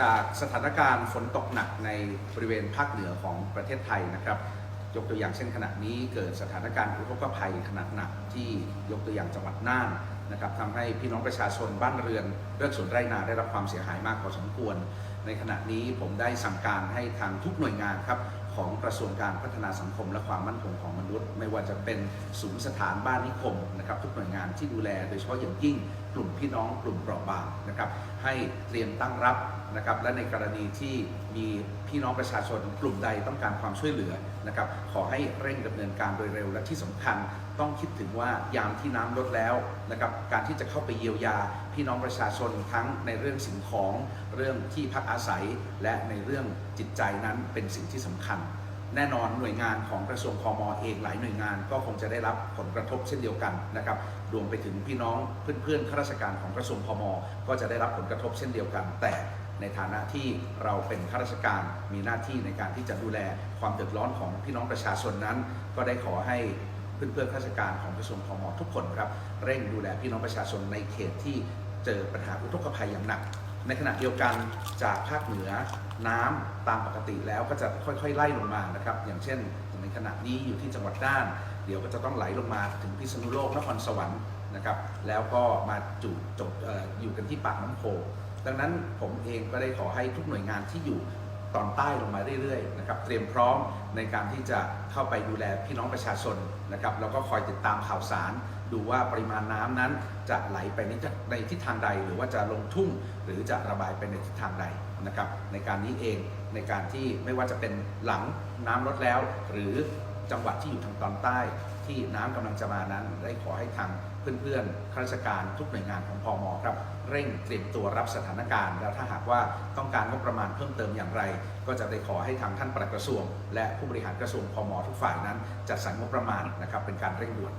จากสถานการณ์ฝนตกหนักในบริเวณภาคเหนือของประเทศไทยนะครับ ยกตัวอย่างเช่นขณะนี้เกิดสถานการณ์อุทกภัยขนาดหนักที่ยกตัวอย่างจังหวัดน่านนะครับทำให้พี่น้องประชาชนบ้านเรือนเรือกสวนไร่นาได้รับความเสียหายมากพอสมควร ในขณะนี้ผมได้สั่งการให้ทางทุกหน่วยงานครับของกระทรวงการพัฒนาสังคมและความมั่นคงของมนุษย์ ไม่ว่าจะเป็นศูนย์สถานบ้านนิคมนะครับทุกหน่วยงานที่ดูแลโดยเฉพาะอย่างยิ่งกลุ่มพี่น้องกลุ่มเปราะบางนะครับ ให้เตรียมตั้งรับนะครับ และในกรณีที่มีพี่น้องประชาชนกลุ่มใดต้องการความช่วยเหลือนะครับ ขอให้เร่งดำเนินการโดยเร็ว และที่สำคัญต้องคิดถึงว่ายามที่น้ำลดแล้วนะครับ การที่จะเข้าไปเยียวยา พี่น้องประชาชนทั้งในเรื่องสิ่งของ เรื่องที่พักอาศัย และในเรื่องจิตใจนั้นเป็นสิ่งที่สำคัญ แน่นอนหน่วยงานของกระทรวงคมเองหลายหน่วยงานก็คงจะได้รับผลกระทบเช่นเดียวกันนะครับรวมไปถึงพี่น้องเพื่อนๆข้าราชการของกระทรวงคอมก็จะได้รับผลกระทบเช่นเดียวกัน แต่ในฐานะที่เราเป็นข้าราชการมีหน้าที่ในการที่จะดูแลความเดือดร้อนของพี่น้องประชาชนนั้น ก็ได้ขอให้เพื่อนๆข้าราชการของกระทรวงคอมทุกคนครับเร่งดูแลพี่น้องประชาชนในเขตที่เจอปัญหาอุทกภัยอย่างหนัก ในขณะเดียวกันจากภาคเหนือน้ำตามปกติแล้วก็จะค่อยๆ ไล่ลงมานะครับอย่างเช่นในขณะนี้อยู่ที่จังหวัดน่าน เดี๋ยวก็จะต้องไหลลงมาถึงพิษณุโลกนครสวรรค์นะครับแล้วก็มาจุดจบอออยู่กันที่ปากน้ำโพดังนั้นผมเองก็ได้ขอให้ทุกหน่วยงานที่อยู่ ตอนใต้ลงมาเรื่อยๆนะครับเตรียมพร้อมในการที่จะเข้าไปดูแลพี่น้องประชาชนนะครับแล้วก็คอยติดตามข่าวสาร ดูว่าปริมาณน้ำนั้นจะไหลไปในทิศในทิศทางใด หรือว่าจะลงทุ่งหรือจะระบายไปในทิศทางใดนะครับในการนี้เองในการที่ไม่ว่าจะเป็นหลังน้ำลดแล้ว หรือ จังหวัดที่อยู่ทางตอนใต้ ที่น้ำกำลังจะมานั้น ได้ขอให้ทางเพื่อนๆข้าราชการทุกหน่วยงานของพอมครับเร่งเตรียมตัวรับสถานการณ์ แล้วถ้าหากว่าต้องการงบประมาณเพิ่มเติมอย่างไร ก็จะได้ขอให้ทางท่านปลัดกระทรวง และผู้บริหารกระทรวงพมทุกฝ่ายนั้นจัดสรรงบประมาณนะครับเป็นการเร่งด่วน